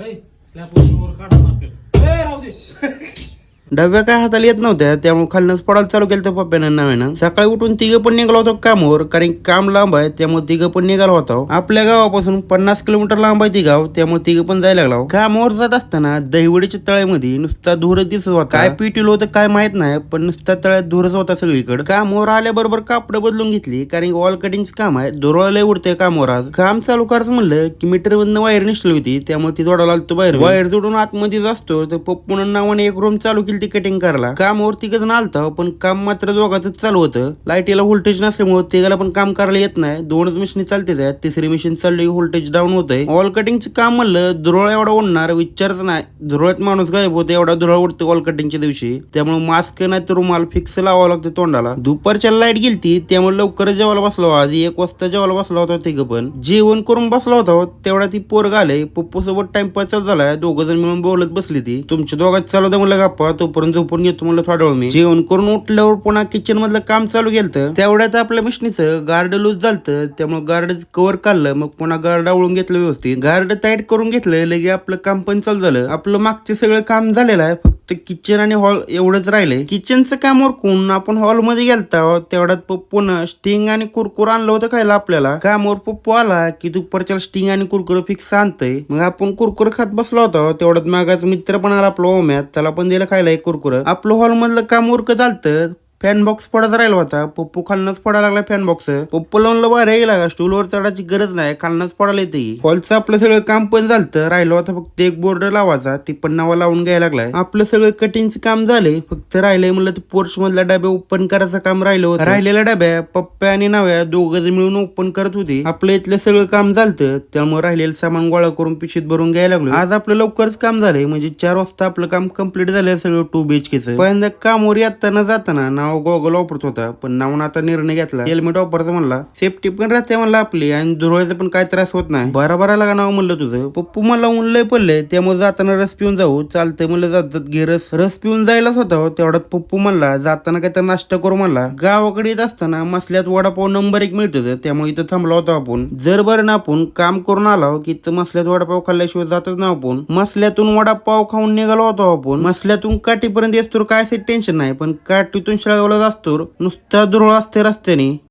त्या slap वर काढा ना आपल्याला. ए, राहू दे. डब्या काय हाताला येत नव्हत्या त्यामुळे खालनंच पडायला चालू केलं तर पप्प्यानं नव्यानं. सकाळी उठून तिघं पण निघालो होतो कामावर कारण काम लांब आहे त्यामुळे तिघं पण निघालो होतो. आपल्या गावापासून पन्नास किलोमीटर लांब आहे ती गाव त्यामुळे तिघं पण जायला लागलो. कामावर जात असताना दहिवडीच्या तळ्यामध्ये नुसता धुरच दिसत होता. काय पिटील होतं काय माहीत नाही पण नुसता तळ्यात धुरच होता सगळीकडे. कामावर आल्याबरोबर कापड बदलून घेतली कारण वॉल कटिंगचं काम आहे धुरळाला उडतंय कामावर आज. काम चालू करायचं म्हणलं की मीटर मधनं वायर निसली होती त्यामुळे ती जोडायला लागतो बाहेर. वायर जोडून आतमध्ये असतो तर पप्पून नावाने एक रूम चालू केली ती कटिंग करायला. कामावर तिघ जण आलता पण काम मात्र दोघांच चालू होतं. लाईटीला व्होल्टेज नसल्यामुळे तिघाला पण काम करायला येत नाही. दोनच मशीन चालते तिसरी मशीन चालली व्होल्टेज डाऊन होतंय. वॉल कटिंगचं काम म्हणलं धुरळ एवढा ओढणार विचारच नाही. धुरळ्यात माणूस गायब होतो एवढा धुरळ उडतो वॉल कटिंगच्या दिवशी. त्यामुळे मास्क नाही तर रुमाल फिक्स लावावं लागतं तोंडाला. दुपारच्या लाइट गेलती त्यामुळे लवकर जेवायला बसलो आज. एक वाजता जेवायला बसला होता तिघं पण. जेवण करून बसला होता तेवढा ती पोर आले. पप्पू सोबत टाइमपास चालू झालाय. दोघं जण मिळून बोलत बसली ती. तुमच्या दोघात चालू होतं म्हणलं गप्पा. तोपर्यंत झोपून घेतो म्हणलं थोडा वेळ मी. जेवण करून उठल्यावर पुन्हा किचन मधलं काम चालू केलं तेवढ्यात आपल्या मशनीचं गार्ड लूज झालतं. त्यामुळे गार्ड कव्हर काढलं. मग पुन्हा गार्ड आवळून घेतलं व्यवस्थित. गार्ड टाईट करून घेतलं. लगे आपलं काम पण चालू झालं. आपलं मागचं सगळं काम झालेलं आहे. फक्त किचन आणि हॉल एवढंच राहिले किचनचं काम कोण आपण हॉलमध्ये गेलता तेवढ्यात पप्पून स्टिंग आणि कुरकुर आणलं होतं खायला आपल्याला. कामावर पप्पू आला की दुपारच्या स्टिंग आणि कुरकुर फिक्स आणतंय. मग आपण कुरकुर खात बसलो होतो तेवढ्यात मागाचा मित्र पण आला आपला ओम्यात त्याला पण दिलं खायला एक कुरकुर. आपलं हॉल मधलं काम उरकत चालतं फॅन बॉक्स पडत राहिला होता. पप्पू खालनच पडायला लागला फॅन बॉक्स पप्पू लावून बाहेर गेला स्टूलवर चढायची गरज नाही. खालनच पडायला येते. हॉलचं आपलं सगळं काम पण झालं राहिलं होता फक्त एक बोर्ड लावायचा. ती पण नावा लावून घ्यायला लागलाय. आपलं सगळं कटिंगचं काम झालंय. फक्त राहिलंय म्हणलं ते पोर्च मधला डबे ओपन करायचं काम राहिलं होतं. राहिलेल्या डब्या पप्प्या आणि नाव्या दोघं मिळून ओपन करत होते. आपलं इथलं सगळं काम झालं त्यामुळे राहिलेलं सामान गोळा करून पिशीत भरून घ्यायला लागलो. आज आपलं लवकरच काम झालंय. म्हणजे चार वाजता आपलं काम कंप्लीट झालंय सगळं टू बीएचकेचं पहिल्यांदा कामवर येताना जाताना नाव गॉगल वापरत होता पण नावून आता निर्णय घेतला. हेल्मेट वापरायचं म्हणला सेफ्टी पण राहते म्हणला आपली आणि धुरळाचा पण काय त्रास होत नाही. बारा बारा लागा नाव म्हणलं तुझं. पप्पू मला ऊन लय पडले त्यामुळे जाताना रस पिऊन जाऊ. चालतंय म्हणलं जातात घे रस. रस पिऊन जायलाच होता हो, तेवढ्यात पप्पू म्हणला जाताना काय तर नाश्ता करू म्हणला. गावाकडे येत असताना मसल्यात वडापाव नंबर एक मिळतो त्यामुळे इथं थांबला होता आपण. जर बरं ना आपण काम करून आलो की इथं मसल्यात वडापाव खाल्ल्याशिवाय जातच ना आपण. मसल्यातून वडापाव खाऊन निघालो होतो आपण. मसल्यातून काठीपर्यंत येतो काय टेन्शन नाही पण काठीतून शेळगावला असतो नुसता दुरळ असते रस्त्याने.